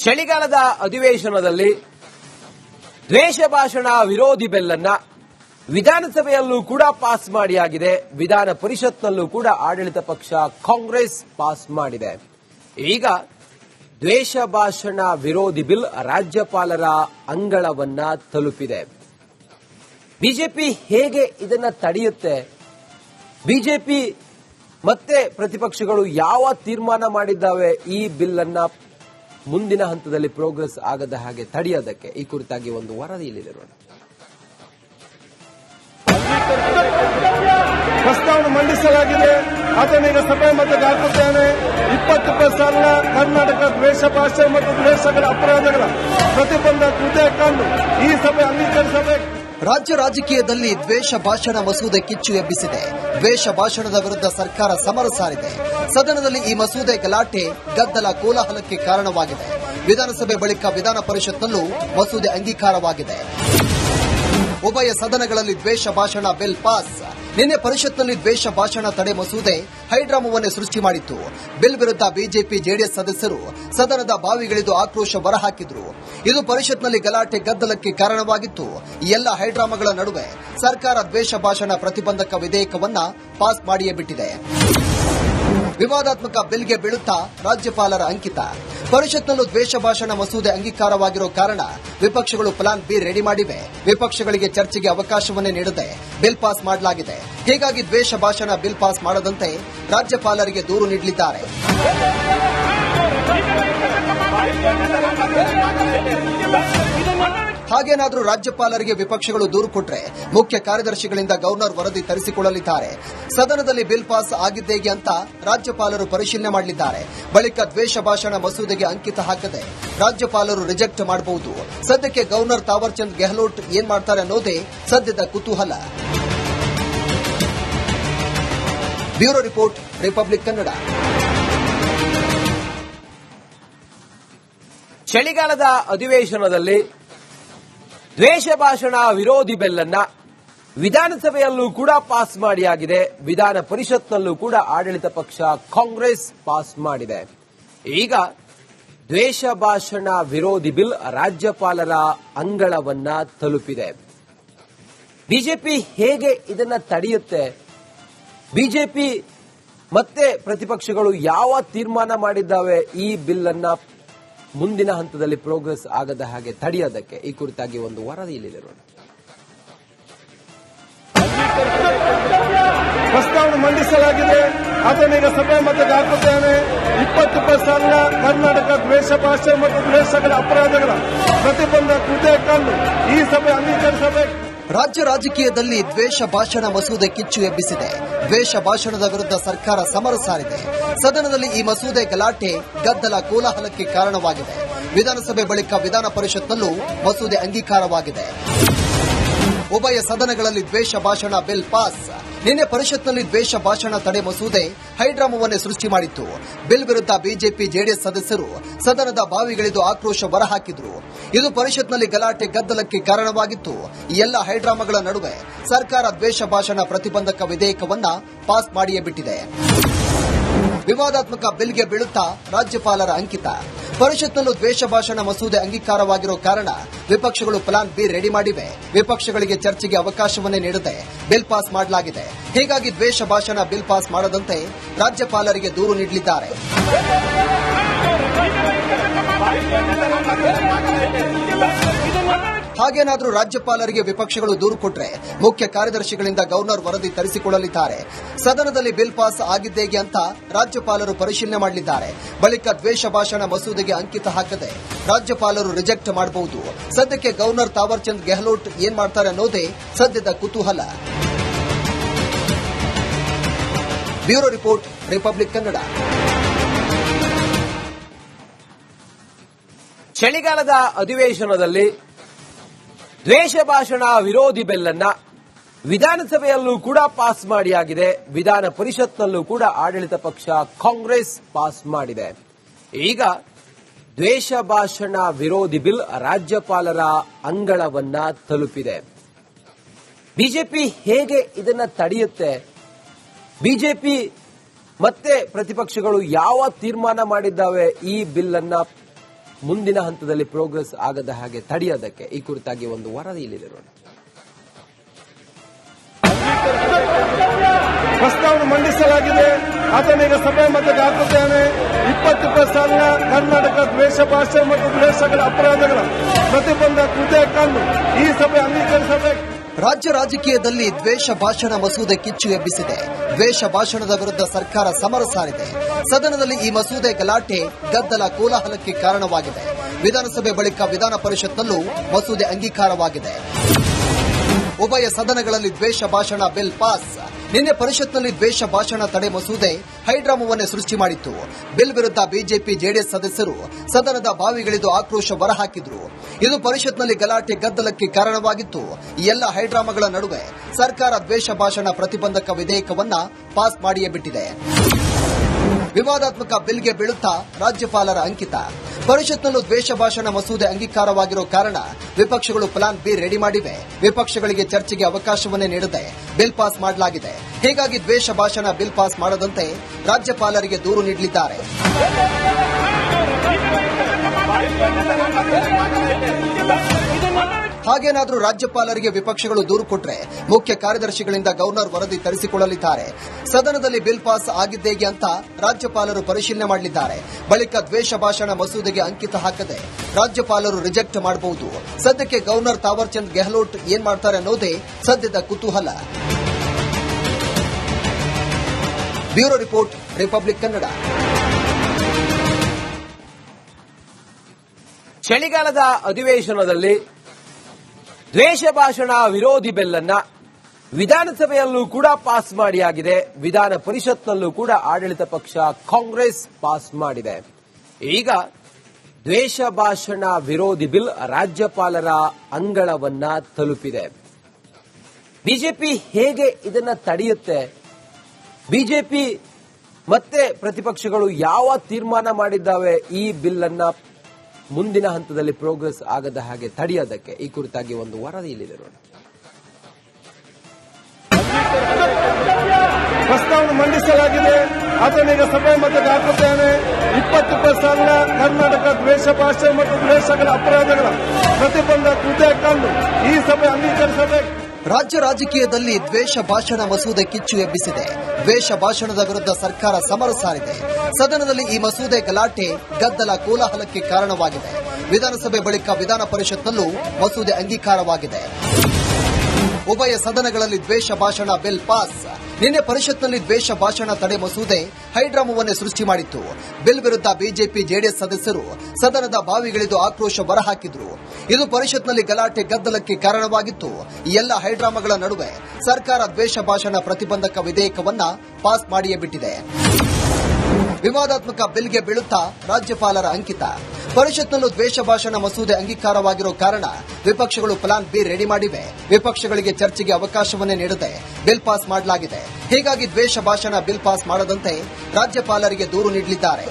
ಚಳಿಗಾಲದ ಅಧಿವೇಶನದಲ್ಲಿ ದ್ವೇಷ ಭಾಷಣ ವಿರೋಧಿ ಬೆಲ್ಲನ್ನ ವಿಧಾನಸಭೆಯಲ್ಲೂ ಕೂಡ ಪಾಸ್ ಮಾಡಿಯಾಗಿದೆ. ವಿಧಾನ ಪರಿಷತ್ನಲ್ಲೂ ಕೂಡ ಆಡಳಿತ ಪಕ್ಷ ಕಾಂಗ್ರೆಸ್ ಪಾಸ್ ಮಾಡಿದೆ. ಈಗ ದ್ವೇಷ ಭಾಷಣ ವಿರೋಧಿ ಬಿಲ್ ರಾಜ್ಯಪಾಲರ ಅಂಗಳವನ್ನ ತಲುಪಿದೆ. ಬಿಜೆಪಿ ಹೇಗೆ ಇದನ್ನ ತಡೆಯುತ್ತೆ? ಬಿಜೆಪಿ ಮತ್ತೆ ಪ್ರತಿಪಕ್ಷಗಳು ಯಾವ ತೀರ್ಮಾನ ಮಾಡಿದ್ದಾವೆ ಈ ಬಿಲ್ ಅನ್ನ ಮುಂದಿನ ಹಂತದಲ್ಲಿ ಪ್ರೋಗ್ರೆಸ್ ಆಗದ ಹಾಗೆ ತಡೆಯೋದಕ್ಕೆ ಈ ಕುರಿತಾಗಿ ಒಂದು ವರದಿ ಇಲ್ಲಿದೆ ನೋಡಿ. ಪ್ರಸ್ತಾವನೆ ಮಂಡಿಸಲಾಗಿದೆ. ಅದನ್ನೀಗ ಸಭೆ ಮತ್ತೆ ಹಾಕುತ್ತೇನೆ ಇಪ್ಪತ್ತು ಪ್ರಸ್ತಾವನ ಕರ್ನಾಟಕ ದ್ವೇಷ ಭಾಷೆ ಮತ್ತು ದ್ವೇಷಗಳ ಅಪರಾಧಗಳ ಪ್ರತಿಬಂಧ ವಿಧೇಯಕವನ್ನು ಕಂಡು ಈ ಸಭೆ ಅಂಗೀಕರಿಸಬೇಕು. ರಾಜ್ಯ ರಾಜಕೀಯದಲ್ಲಿ ದ್ವೇಷ ಭಾಷಣ ಮಸೂದೆ ಕಿಚ್ಚು ಎಬ್ಬಿಸಿದೆ. ದ್ವೇಷ ಭಾಷಣದ ವಿರುದ್ಧ ಸರ್ಕಾರ ಸಮರ ಸಾರಿದೆ. ಸದನದಲ್ಲಿ ಈ ಮಸೂದೆ ಗಲಾಟೆ, ಗದ್ದಲ ಕೋಲಾಹಲಕ್ಕೆ ಕಾರಣವಾಗಿದೆ. ವಿಧಾನಸಭೆ ಬಳಿಕ ವಿಧಾನ ಪರಿಷತ್ನಲ್ಲೂ ಮಸೂದೆ ಅಂಗೀಕಾರವಾಗಿದೆ. ಉಭಯ ಸದನಗಳಲ್ಲಿ ದ್ವೇಷ ಭಾಷಣ, ಬಿಲ್ ಪಾಸ್. ನಿನ್ನೆ ಪರಿಷತ್ನಲ್ಲಿ ದ್ವೇಷ ಭಾಷಣ ತಡೆ ಮಸೂದೆ ಹೈಡ್ರಾಮವನ್ನೇ ಸೃಷ್ಟಿ ಮಾಡಿತ್ತು. ಬಿಲ್ ವಿರುದ್ಧ ಬಿಜೆಪಿ ಜೆಡಿಎಸ್ ಸದಸ್ಯರು ಸದನದ ಬಾವಿಗಿಳಿದು ಆಕ್ರೋಶ ಹೊರಹಾಕಿದ್ರು. ಇದು ಪರಿಷತ್ನಲ್ಲಿ ಗಲಾಟೆ ಗದ್ದಲಕ್ಕೆ ಕಾರಣವಾಗಿತ್ತು. ಎಲ್ಲ ಹೈಡ್ರಾಮಗಳ ನಡುವೆ ಸರ್ಕಾರ ದ್ವೇಷ ಭಾಷಣ ಪ್ರತಿಬಂಧಕ ವಿಧೇಯಕವನ್ನ ಪಾಸ್ ಮಾಡಿಯೇ ಬಿಟ್ಟಿದೆ. ವಿವಾದಾತ್ಮಕ ಬಿಲ್ಗೆ ಬೀಳುತ್ತಾ ರಾಜ್ಯಪಾಲರ ಅಂಕಿತ. ಪರಿಷತ್ನಲ್ಲೂ ದ್ವೇಷ ಭಾಷಣ ಮಸೂದೆ ಅಂಗೀಕಾರವಾಗಿರೋ ಕಾರಣ ವಿಪಕ್ಷಗಳು ಪ್ಲಾನ್ ಬಿ ರೆಡಿ ಮಾಡಿವೆ. ವಿಪಕ್ಷಗಳಿಗೆ ಚರ್ಚೆಗೆ ಅವಕಾಶವನ್ನೇ ನೀಡದೆ ಬಿಲ್ ಪಾಸ್ ಮಾಡಲಾಗಿದೆ. ಹೀಗಾಗಿ ದ್ವೇಷ ಭಾಷಣ ಬಿಲ್ ಪಾಸ್ ಮಾಡದಂತೆ ರಾಜ್ಯಪಾಲರಿಗೆ ದೂರು ನೀಡಲಿದ್ದಾರೆ. ಹಾಗೇನಾದರೂ ರಾಜ್ಯಪಾಲರಿಗೆ ವಿಪಕ್ಷಗಳು ದೂರು ಕೊಟ್ರೆ ಮುಖ್ಯ ಕಾರ್ಯದರ್ಶಿಗಳಿಂದ ಗವರ್ನರ್ ವರದಿ ತರಿಸಿಕೊಳ್ಳಲಿದ್ದಾರೆ. ಸದನದಲ್ಲಿ ಬಿಲ್ ಪಾಸ್ ಆಗಿದ್ದೇಗೆ ಅಂತ ರಾಜ್ಯಪಾಲರು ಪರಿಶೀಲನೆ ಮಾಡಲಿದ್ದಾರೆ. ಬಳಿಕ ದ್ವೇಷ ಭಾಷಣ ಮಸೂದೆಗೆ ಅಂಕಿತ ಹಾಕದೆ ರಾಜ್ಯಪಾಲರು ರಿಜೆಕ್ಟ್ ಮಾಡಬಹುದು. ಸದ್ಯಕ್ಕೆ ಗವರ್ನರ್ ತಾವರ್ಚಂದ್ ಗೆಹ್ಲೋಟ್ ಏನ್ ಮಾಡ್ತಾರೆ ಅನ್ನೋದೇ ಸದ್ಯದ ಕುತೂಹಲ. Bureau report, Republic Kannada. ಚಳಿಗಾಲದ ಅಧಿವೇಶನದಲ್ಲಿ ದ್ವೇಷ ಭಾಷಣ ವಿರೋಧಿ ಬೆಲ್ಲನ್ನ ವಿಧಾನಸಭೆಯಲ್ಲೂ ಕೂಡ ಪಾಸ್ ಮಾಡಿ ಆಗಿದೆ ವಿಧಾನ ಪರಿಷತ್ನಲ್ಲೂ ಕೂಡ ಆಡಳಿತ ಪಕ್ಷ ಕಾಂಗ್ರೆಸ್ ಪಾಸ್ ಮಾಡಿದೆ. ಈಗ ದ್ವೇಷ ಭಾಷಣ ವಿರೋಧಿ ಬಿಲ್ ರಾಜ್ಯಪಾಲರ ಅಂಗಳವನ್ನ ತಲುಪಿದೆ. ಬಿಜೆಪಿ ಹೇಗೆ ಇದನ್ನ ತಡೆಯುತ್ತೆ? ಬಿಜೆಪಿ ಮತ್ತೆ ಪ್ರತಿಪಕ್ಷಗಳು ಯಾವ ತೀರ್ಮಾನ ಮಾಡಿದ್ದಾವೆ? ಈ ಬಿಲ್ ಅನ್ನ ಮುಂದಿನ ಹಂತದಲ್ಲಿ ಪ್ರೋಗ್ರೆಸ್ ಆಗದ ಹಾಗೆ ತಡೆಯೋದಕ್ಕೆ ಈ ಕುರಿತಾಗಿ ಒಂದು ವರದಿ ಇಲ್ಲಿರೋಣ ಪ್ರಸ್ತಾವನೆ ಮಂಡಿಸಲಾಗಿದೆ. ಅದನ್ನೀಗ ಸಭೆ ಮತ್ತೆ ಹಾಕುತ್ತೇನೆ. ಇಪ್ಪತ್ತು ಪರ್ಸೆಂಟ್ನ ಕರ್ನಾಟಕ ದ್ವೇಷ ಭಾಷೆ ಮತ್ತು ದ್ವೇಷಗಳ ಅಪರಾಧಗಳ ಪ್ರತಿಬಂಧ ಕಂಡು ಈ ಸಭೆ ಅಂಗೀಕರಿಸಬೇಕು. ರಾಜ್ಯ ರಾಜಕೀಯದಲ್ಲಿ ದ್ವೇಷ ಭಾಷಣ ಮಸೂದೆ ಕಿಚ್ಚು ಎಬ್ಬಿಸಿದೆ. ದ್ವೇಷ ಭಾಷಣದ ವಿರುದ್ಧ ಸರ್ಕಾರ ಸಮರ ಸಾರಿದೆ. ಸದನದಲ್ಲಿ ಈ ಮಸೂದೆ ಗಲಾಟೆ, ಗದ್ದಲ ಕೋಲಾಹಲಕ್ಕೆ ಕಾರಣವಾಗಿದೆ. ವಿಧಾನಸಭೆ ಬಳಿಕ ವಿಧಾನ ಪರಿಷತ್ನಲ್ಲೂ ಮಸೂದೆ ಅಂಗೀಕಾರವಾಗಿದೆ. ಉಭಯ ಸದನಗಳಲ್ಲಿ ದ್ವೇಷ ಭಾಷಣ ಬಿಲ್ ಪಾಸ್. ನಿನ್ನೆ ಪರಿಷತ್ನಲ್ಲಿ ದ್ವೇಷ ಭಾಷಣ ತಡೆ ಮಸೂದೆ ಹೈಡ್ರಾಮವನ್ನೇ ಸೃಷ್ಟಿ ಮಾಡಿತ್ತು. ಬಿಲ್ ವಿರುದ್ಧ ಬಿಜೆಪಿ ಜೆಡಿಎಸ್ ಸದಸ್ಯರು ಸದನದ ಬಾವಿಗಿಳಿದು ಆಕ್ರೋಶ ಹೊರಹಾಕಿದ್ರು. ಇದು ಪರಿಷತ್ನಲ್ಲಿ ಗಲಾಟೆ ಗದ್ದಲಕ್ಕೆ ಕಾರಣವಾಗಿತ್ತು. ಈ ಎಲ್ಲ ಹೈಡ್ರಾಮಗಳ ನಡುವೆ ಸರ್ಕಾರ ದ್ವೇಷ ಭಾಷಣ ಪ್ರತಿಬಂಧಕ ವಿಧೇಯಕವನ್ನ ಪಾಸ್ ಮಾಡಿಯೇ ಬಿಟ್ಟಿದೆ. ವಿವಾದಾತ್ಮಕ ಬಿಲ್ಗೆ ಬೀಳುತ್ತಾ ರಾಜ್ಯಪಾಲರ ಅಂಕಿತ. ಪರಿಷತ್ನಲ್ಲೂ ದ್ವೇಷ ಭಾಷಣ ಮಸೂದೆ ಅಂಗೀಕಾರವಾಗಿರೋ ಕಾರಣ ವಿಪಕ್ಷಗಳು ಪ್ಲಾನ್ ಬಿ ರೆಡಿ ಮಾಡಿವೆ. ವಿಪಕ್ಷಗಳಿಗೆ ಚರ್ಚೆಗೆ ಅವಕಾಶವನ್ನೇ ನೀಡದೆ ಬಿಲ್ ಪಾಸ್ ಮಾಡಲಾಗಿದೆ. ಹೀಗಾಗಿ ದ್ವೇಷ ಭಾಷಣ ಬಿಲ್ ಪಾಸ್ ಮಾಡದಂತೆ ರಾಜ್ಯಪಾಲರಿಗೆ ದೂರು ನೀಡಲಿದ್ದಾರೆ. ಹಾಗೇನಾದರೂ ರಾಜ್ಯಪಾಲರಿಗೆ ವಿಪಕ್ಷಗಳು ದೂರು ಕೊಟ್ರೆ ಮುಖ್ಯ ಕಾರ್ಯದರ್ಶಿಗಳಿಂದ ಗವರ್ನರ್ ವರದಿ ತರಿಸಿಕೊಳ್ಳಲಿದ್ದಾರೆ. ಸದನದಲ್ಲಿ ಬಿಲ್ ಪಾಸ್ ಆಗಿದ್ದೇಗೆ ಅಂತ ರಾಜ್ಯಪಾಲರು ಪರಿಶೀಲನೆ ಮಾಡಲಿದ್ದಾರೆ. ಬಳಿಕ ದ್ವೇಷ ಭಾಷಣ ಮಸೂದೆಗೆ ಅಂಕಿತ ಹಾಕದೆ ರಾಜ್ಯಪಾಲರು ರಿಜೆಕ್ಟ್ ಮಾಡಬಹುದು. ಸದ್ಯಕ್ಕೆ ಗವರ್ನರ್ ತಾವರ್ಚಂದ್ ಗೆಹ್ಲೋಟ್ ಏನ್ ಮಾಡ್ತಾರೆ ಅನ್ನೋದೇ ಸದ್ಯದ ಕುತೂಹಲ. Bureau report, Republic Kannada. ಚಳಿಗಾಲದ ಅಧಿವೇಶನದಲ್ಲಿ ದ್ವೇಷ ಭಾಷಣ ವಿರೋಧಿ ಬೆಲ್ಲನ್ನ ವಿಧಾನಸಭೆಯಲ್ಲೂ ಕೂಡ ಪಾಸ್ ಮಾಡಿ ಆಗಿದೆ ವಿಧಾನ ಪರಿಷತ್ನಲ್ಲೂ ಕೂಡ ಆಡಳಿತ ಪಕ್ಷ ಕಾಂಗ್ರೆಸ್ ಪಾಸ್ ಮಾಡಿದೆ. ಈಗ ದ್ವೇಷ ಭಾಷಣ ವಿರೋಧಿ ಬಿಲ್ ರಾಜ್ಯಪಾಲರ ಅಂಗಳವನ್ನ ತಲುಪಿದೆ. ಬಿಜೆಪಿ ಹೇಗೆ ಇದನ್ನ ತಡೆಯುತ್ತೆ? ಬಿಜೆಪಿ ಮತ್ತೆ ಪ್ರತಿಪಕ್ಷಗಳು ಯಾವ ತೀರ್ಮಾನ ಮಾಡಿದ್ದಾವೆ ಈ ಬಿಲ್ ಅನ್ನ ಮುಂದಿನ ಹಂತದಲ್ಲಿ ಪ್ರೋಗ್ರೆಸ್ ಆಗದ ಹಾಗೆ ತಡೆಯೋದಕ್ಕೆ ಈ ಕುರಿತಾಗಿ ಒಂದು ವರದಿ ಇಲ್ಲಿದೆ ಪ್ರಸ್ತಾವನೆ ಮಂಡಿಸಲಾಗಿದೆ. ಅದನ್ನೀಗ ಸಭೆ ಮತ್ತು ಹಾಕುತ್ತೇನೆ. ಇಪ್ಪತ್ತು ಸಾಲಿನ ಕರ್ನಾಟಕ ದ್ವೇಷ ಭಾಷೆ ಮತ್ತು ದ್ವೇಷಗಳ ಅಪರಾಧಗಳ ಪ್ರತಿಬಂಧ ಕೃತ್ಯ ಈ ಸಭೆ ಅಂಗೀಕರಿಸಬೇಕು. ರಾಜ್ಯ ರಾಜಕೀಯದಲ್ಲಿ ದ್ವೇಷ ಭಾಷಣ ಮಸೂದೆ ಕಿಚ್ಚು ಎಬ್ಬಿಸಿದೆ. ದ್ವೇಷ ಭಾಷಣದ ವಿರುದ್ಧ ಸರ್ಕಾರ ಸಮರ ಸಾರಿದೆ. ಸದನದಲ್ಲಿ ಈ ಮಸೂದೆ ಗಲಾಟೆ, ಗದ್ದಲ ಕೋಲಾಹಲಕ್ಕೆ ಕಾರಣವಾಗಿದೆ. ವಿಧಾನಸಭೆ ಬಳಿಕ ವಿಧಾನ ಪರಿಷತ್ನಲ್ಲೂ ಮಸೂದೆ ಅಂಗೀಕಾರವಾಗಿದೆ. ಉಭಯ ಸದನಗಳಲ್ಲಿ ದ್ವೇಷ ಭಾಷಣ ಬಿಲ್ ಪಾಸ್. ನಿನ್ನೆ ಪರಿಷತ್ನಲ್ಲಿ ದ್ವೇಷ ಭಾಷಣ ತಡೆ ಮಸೂದೆ ಹೈಡ್ರಾಮವನ್ನೇ ಸೃಷ್ಟಿ ಮಾಡಿತ್ತು. ಬಿಲ್ ವಿರುದ್ಧ ಬಿಜೆಪಿ ಜೆಡಿಎಸ್ ಸದಸ್ಯರು ಸದನದ ಬಾವಿಗಿಳಿದು ಆಕ್ರೋಶ ಹೊರಹಾಕಿದ್ರು. ಇದು ಪರಿಷತ್ನಲ್ಲಿ ಗಲಾಟೆ ಗದ್ದಲಕ್ಕೆ ಕಾರಣವಾಗಿತ್ತು. ಎಲ್ಲ ಹೈಡ್ರಾಮಗಳ ನಡುವೆ ಸರ್ಕಾರ ದ್ವೇಷ ಭಾಷಣ ಪ್ರತಿಬಂಧಕ ವಿಧೇಯಕವನ್ನ ಪಾಸ್ ಮಾಡಿಯೇ ಬಿಟ್ಟಿದೆ. ವಿವಾದಾತ್ಮಕ ಬಿಲ್ಗೆ ಬೀಳುತ್ತಾ ರಾಜ್ಯಪಾಲರ ಅಂಕಿತ. ಪರಿಷತ್ನಲ್ಲೂ ದ್ವೇಷ ಭಾಷಣ ಮಸೂದೆ ಅಂಗೀಕಾರವಾಗಿರೋ ಕಾರಣ ವಿಪಕ್ಷಗಳು ಪ್ಲಾನ್ ಬಿ ರೆಡಿ ಮಾಡಿವೆ. ವಿಪಕ್ಷಗಳಿಗೆ ಚರ್ಚೆಗೆ ಅವಕಾಶವನ್ನೇ ನೀಡದೆ ಬಿಲ್ ಪಾಸ್ ಮಾಡಲಾಗಿದೆ. ಹೀಗಾಗಿ ದ್ವೇಷ ಭಾಷಣ ಬಿಲ್ ಪಾಸ್ ಮಾಡದಂತೆ ರಾಜ್ಯಪಾಲರಿಗೆ ದೂರು ನೀಡಲಿದ್ದಾರೆ. ಹಾಗೇನಾದರೂ ರಾಜ್ಯಪಾಲರಿಗೆ ವಿಪಕ್ಷಗಳು ದೂರು ಕೊಟ್ರೆ ಮುಖ್ಯ ಕಾರ್ಯದರ್ಶಿಗಳಿಂದ ಗವರ್ನರ್ ವರದಿ ತರಿಸಿಕೊಳ್ಳಲಿದ್ದಾರೆ. ಸದನದಲ್ಲಿ ಬಿಲ್ ಪಾಸ್ ಆಗಿದ್ದೇಗೆ ಅಂತ ರಾಜ್ಯಪಾಲರು ಪರಿಶೀಲನೆ ಮಾಡಲಿದ್ದಾರೆ. ಬಳಿಕ ದ್ವೇಷ ಭಾಷಣ ಮಸೂದೆಗೆ ಅಂಕಿತ ಹಾಕದೆ ರಾಜ್ಯಪಾಲರು ರಿಜೆಕ್ಟ್ ಮಾಡಬಹುದು. ಸದ್ಯಕ್ಕೆ ಗವರ್ನರ್ ತಾವರ್ಚಂದ್ ಗೆಹ್ಲೋಟ್ ಏನ್ ಮಾಡ್ತಾರೆ ಅನ್ನೋದೇ ಸದ್ಯದ ಕುತೂಹಲ. Bureau report, Republic Kannada. ಚಳಿಗಾಲದ ಅಧಿವೇಶನದಲ್ಲಿ ದ್ವೇಷ ಭಾಷಣ ವಿರೋಧಿ ಬೆಲ್ಲನ್ನ ವಿಧಾನಸಭೆಯಲ್ಲೂ ಕೂಡ ಪಾಸ್ ಮಾಡಿ ಆಗಿದೆ ವಿಧಾನ ಪರಿಷತ್ನಲ್ಲೂ ಕೂಡ ಆಡಳಿತ ಪಕ್ಷ ಕಾಂಗ್ರೆಸ್ ಪಾಸ್ ಮಾಡಿದೆ. ಈಗ ದ್ವೇಷ ಭಾಷಣ ವಿರೋಧಿ ಬಿಲ್ ರಾಜ್ಯಪಾಲರ ಅಂಗಳವನ್ನ ತಲುಪಿದೆ. ಬಿಜೆಪಿ ಹೇಗೆ ಇದನ್ನ ತಡೆಯುತ್ತೆ? ಬಿಜೆಪಿ ಮತ್ತೆ ಪ್ರತಿಪಕ್ಷಗಳು ಯಾವ ತೀರ್ಮಾನ ಮಾಡಿದ್ದಾವೆ ಈ ಬಿಲ್ ಅನ್ನ ಮುಂದಿನ ಹಂತದಲ್ಲಿ ಪ್ರೋಗ್ರೆಸ್ ಆಗದ ಹಾಗೆ ತಡೆಯೋದಕ್ಕೆ ಈ ಕುರಿತಾಗಿ ಒಂದು ವರದಿ ಇಲ್ಲಿದೆ ಪ್ರಸ್ತಾವನೆ ಮಂಡಿಸಲಾಗಿದೆ. ಅದನ್ನೀಗ ಸಭೆ ಮತಕ್ಕೆ ಹಾಕುತ್ತೇನೆ ಇಪ್ಪತ್ತು ಸಾವಿರ ಕರ್ನಾಟಕ ದ್ವೇಷ ಭಾಷೆ ಮತ್ತು ದ್ವೇಷಗಳ ಅಪರಾಧಗಳ ಪ್ರತಿಬಂಧ ಕೃತ್ಯ ಕಂಡು ಈ ಸಭೆ ಅಂಗೀಕರಿಸಬೇಕು. ರಾಜ್ಯ ರಾಜಕೀಯದಲ್ಲಿ ದ್ವೇಷ ಭಾಷಣ ಮಸೂದೆ ಕಿಚ್ಚು ಎಬ್ಬಿಸಿದೆ. ದ್ವೇಷ ಭಾಷಣದ ವಿರುದ್ಧ ಸರ್ಕಾರ ಸಮರ ಸಾರಿದೆ. ಸದನದಲ್ಲಿ ಈ ಮಸೂದೆ ಗಲಾಟೆ, ಗದ್ದಲ ಕೋಲಾಹಲಕ್ಕೆ ಕಾರಣವಾಗಿದೆ. ವಿಧಾನಸಭೆ ಬಳಿಕ ವಿಧಾನ ಪರಿಷತ್ನಲ್ಲೂ ಮಸೂದೆ ಅಂಗೀಕಾರವಾಗಿದೆ. ಉಭಯ ಸದನಗಳಲ್ಲಿ ದ್ವೇಷ ಭಾಷಣ ಬಿಲ್ ಪಾಸ್ ನಿನ್ನೆ ಪರಿಷತ್ನಲ್ಲಿ ದ್ವೇಷ ಭಾಷಣ ತಡೆ ಮಸೂದೆ ಹೈಡ್ರಾಮವನ್ನೇ ಸೃಷ್ಟಿ ಮಾಡಿತ್ತು. ಬಿಲ್ ವಿರುದ್ಧ ಬಿಜೆಪಿ ಜೆಡಿಎಸ್ ಸದಸ್ಯರು ಸದನದ ಬಾವಿಗಿಳಿದು ಆಕ್ರೋಶ ಬರಹಾಕಿದ್ರು ಇದು ಪರಿಷತ್ನಲ್ಲಿ ಗಲಾಟೆ ಗದ್ದಲಕ್ಕೆ ಕಾರಣವಾಗಿತ್ತು. ಎಲ್ಲ ಹೈಡ್ರಾಮಗಳ ನಡುವೆ ಸರ್ಕಾರ ದ್ವೇಷ ಭಾಷಣ ಪ್ರತಿಬಂಧಕ ವಿಧೇಯಕವನ್ನ ಪಾಸ್ ಮಾಡಿಯೇ ಬಿಟ್ಟಿದೆ. ವಿವಾದಾತ್ಮಕ ಬಿಲ್ಗೆ ಬೀಳುತ್ತಾ ರಾಜ್ಯಪಾಲರ ಅಂಕಿತ. ಪರಿಷತ್ನಲ್ಲೂ ದ್ವೇಷ ಭಾಷಣ ಮಸೂದೆ ಅಂಗೀಕಾರವಾಗಿರೋ ಕಾರಣ ವಿಪಕ್ಷಗಳು ಪ್ಲಾನ್ ಬಿ ರೆಡಿ ಮಾಡಿವೆ. ವಿಪಕ್ಷಗಳಿಗೆ ಚರ್ಚೆಗೆ ಅವಕಾಶವನ್ನೇ ನೀಡದೆ ಬಿಲ್ ಪಾಸ್ ಮಾಡಲಾಗಿದೆ. ಹೀಗಾಗಿ ದ್ವೇಷ ಭಾಷಣ ಬಿಲ್ ಪಾಸ್ ಮಾಡದಂತೆ ರಾಜ್ಯಪಾಲರಿಗೆ ದೂರು ನೀಡಲಿದ್ದಾರೆ.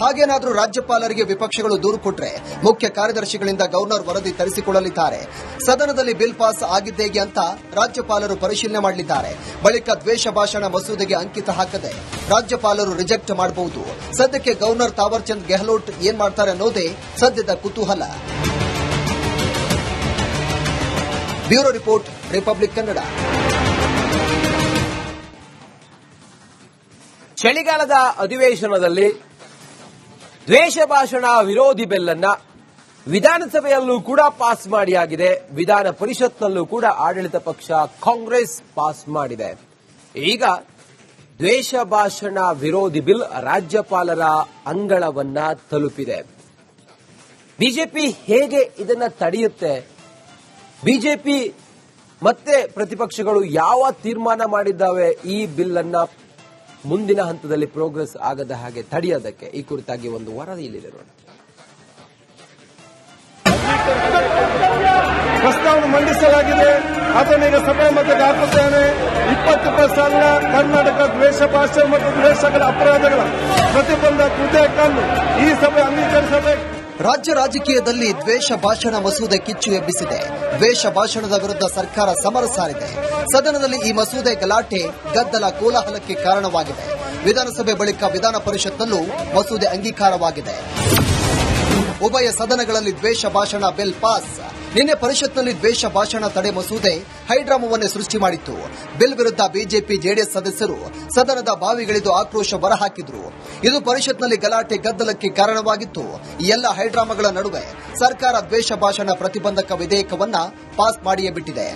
ಹಾಗೇನಾದರೂ ರಾಜ್ಯಪಾಲರಿಗೆ ವಿಪಕ್ಷಗಳು ದೂರು ಕೊಟ್ರೆ ಮುಖ್ಯ ಕಾರ್ಯದರ್ಶಿಗಳಿಂದ ಗವರ್ನರ್ ವರದಿ ತರಿಸಿಕೊಳ್ಳಲಿದ್ದಾರೆ. ಸದನದಲ್ಲಿ ಬಿಲ್ ಪಾಸ್ ಆಗಿದ್ದೇಗೆ ಅಂತ ರಾಜ್ಯಪಾಲರು ಪರಿಶೀಲನೆ ಮಾಡಲಿದ್ದಾರೆ. ಬಳಿಕ ದ್ವೇಷ ಭಾಷಣ ಮಸೂದೆಗೆ ಅಂಕಿತ ಹಾಕದೆ ರಾಜ್ಯಪಾಲರು ರಿಜೆಕ್ಟ್ ಮಾಡಬಹುದು. ಸದ್ಯಕ್ಕೆ ಗವರ್ನರ್ ತಾವರ್ಚಂದ್ ಗೆಹ್ಲೋಟ್ ಏನ್ ಮಾಡ್ತಾರೆ ಅನ್ನೋದೇ ಸದ್ಯದ ಕುತೂಹಲ. Bureau report, Republic Kannada. ಚಳಿಗಾಲದ ಅಧಿವೇಶನದಲ್ಲಿ ದ್ವೇಷ ಭಾಷಣ ವಿರೋಧಿ ಬಿಲ್ ಅನ್ನ ವಿಧಾನಸಭೆಯಲ್ಲೂ ಕೂಡ ಪಾಸ್ ಮಾಡಿ ಆಗಿದೆ ವಿಧಾನ ಪರಿಷತ್ನಲ್ಲೂ ಕೂಡ ಆಡಳಿತ ಪಕ್ಷ ಕಾಂಗ್ರೆಸ್ ಪಾಸ್ ಮಾಡಿದೆ. ಈಗ ದ್ವೇಷ ಭಾಷಣ ವಿರೋಧಿ ಬಿಲ್ ರಾಜ್ಯಪಾಲರ ಅಂಗಳವನ್ನ ತಲುಪಿದೆ. ಬಿಜೆಪಿ ಹೇಗೆ ಇದನ್ನ ತಡೆಯುತ್ತೆ? ಬಿಜೆಪಿ ಮತ್ತೆ ಪ್ರತಿಪಕ್ಷಗಳು ಯಾವ ತೀರ್ಮಾನ ಮಾಡಿದ್ದಾವೆ ಈ ಬಿಲ್ ಅನ್ನ ಮುಂದಿನ ಹಂತದಲ್ಲಿ ಪ್ರೋಗ್ರೆಸ್ ಆಗದ ಹಾಗೆ ತಡೆಯೋದಕ್ಕೆ ಈ ಕುರಿತಾಗಿ ಒಂದು ವರದಿ ಇಲ್ಲಿದೆ ನೋಡಿ. ಪ್ರಸ್ತಾವನೆ ಮಂಡಿಸಲಾಗಿದೆ. ಅದನ್ನೀಗ ಸಭೆ ಮತ್ತೆ ಹಾಕುತ್ತೇನೆ ಇಪ್ಪತ್ತು ಪ್ರಸ್ತಾವನ ಕರ್ನಾಟಕ ದ್ವೇಷ ಭಾಷೆ ಮತ್ತು ದ್ವೇಷಗಳ ಅಪರಾಧಗಳ ಪ್ರತಿಬಂಧ ಕೃತ್ಯ ಈ ಸಭೆ ಅಂಗೀಕರಿಸಬೇಕು. ರಾಜ್ಯ ರಾಜಕೀಯದಲ್ಲಿ ದ್ವೇಷ ಭಾಷಣ ಮಸೂದೆ ಕಿಚ್ಚು ಎಬ್ಬಿಸಿದೆ. ದ್ವೇಷ ಭಾಷಣದ ವಿರುದ್ಧ ಸರ್ಕಾರ ಸಮರ ಸಾರಿದೆ. ಸದನದಲ್ಲಿ ಈ ಮಸೂದೆ ಗಲಾಟೆ, ಗದ್ದಲ ಕೋಲಾಹಲಕ್ಕೆ ಕಾರಣವಾಗಿದೆ. ವಿಧಾನಸಭೆ ಬಳಿಕ ವಿಧಾನ ಪರಿಷತ್ನಲ್ಲೂ ಮಸೂದೆ ಅಂಗೀಕಾರವಾಗಿದೆ. ಉಭಯ ಸದನಗಳಲ್ಲಿ ದ್ವೇಷ ಭಾಷಣ, ಬಿಲ್ ಪಾಸ್. ನಿನ್ನೆ ಪರಿಷತ್ನಲ್ಲಿ ದ್ವೇಷ ಭಾಷಣ ತಡೆ ಮಸೂದೆ ಹೈಡ್ರಾಮವನ್ನೇ ಸೃಷ್ಟಿ ಮಾಡಿತ್ತು. ಬಿಲ್ ವಿರುದ್ಧ ಬಿಜೆಪಿ ಜೆಡಿಎಸ್ ಸದಸ್ಯರು ಸದನದ ಬಾವಿಗಳಿದು ಆಕ್ರೋಶ ಹೊರಹಾಕಿದ್ರು. ಇದು ಪರಿಷತ್ನಲ್ಲಿ ಗಲಾಟೆ ಗದ್ದಲಕ್ಕೆ ಕಾರಣವಾಗಿತ್ತು. ಎಲ್ಲ ಹೈಡ್ರಾಮಗಳ ನಡುವೆ ಸರ್ಕಾರ ದ್ವೇಷ ಭಾಷಣ ಪ್ರತಿಬಂಧಕ ವಿಧೇಯಕವನ್ನ ಪಾಸ್ ಮಾಡಿಯೇ ಬಿಟ್ಟಿದೆ.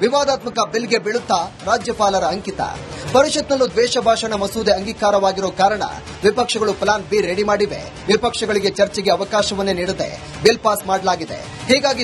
ವಿವಾದಾತ್ಮಕ ಬಿಲ್ಗೆ ಬೀಳುತ್ತಾ ರಾಜ್ಯಪಾಲರ ಅಂಕಿತ. ಪರಿಷತ್ನಲ್ಲೂ ದ್ವೇಷ ಭಾಷಣ ಮಸೂದೆ ಅಂಗೀಕಾರವಾಗಿರೋ ಕಾರಣ ವಿಪಕ್ಷಗಳು ಪ್ಲಾನ್ ಬಿ ರೆಡಿ ಮಾಡಿವೆ. ವಿಪಕ್ಷಗಳಿಗೆ ಚರ್ಚೆಗೆ ಅವಕಾಶವನ್ನೇ ನೀಡದೆ ಬಿಲ್ ಪಾಸ್ ಮಾಡಲಾಗಿದೆ. ಹೀಗಾಗಿ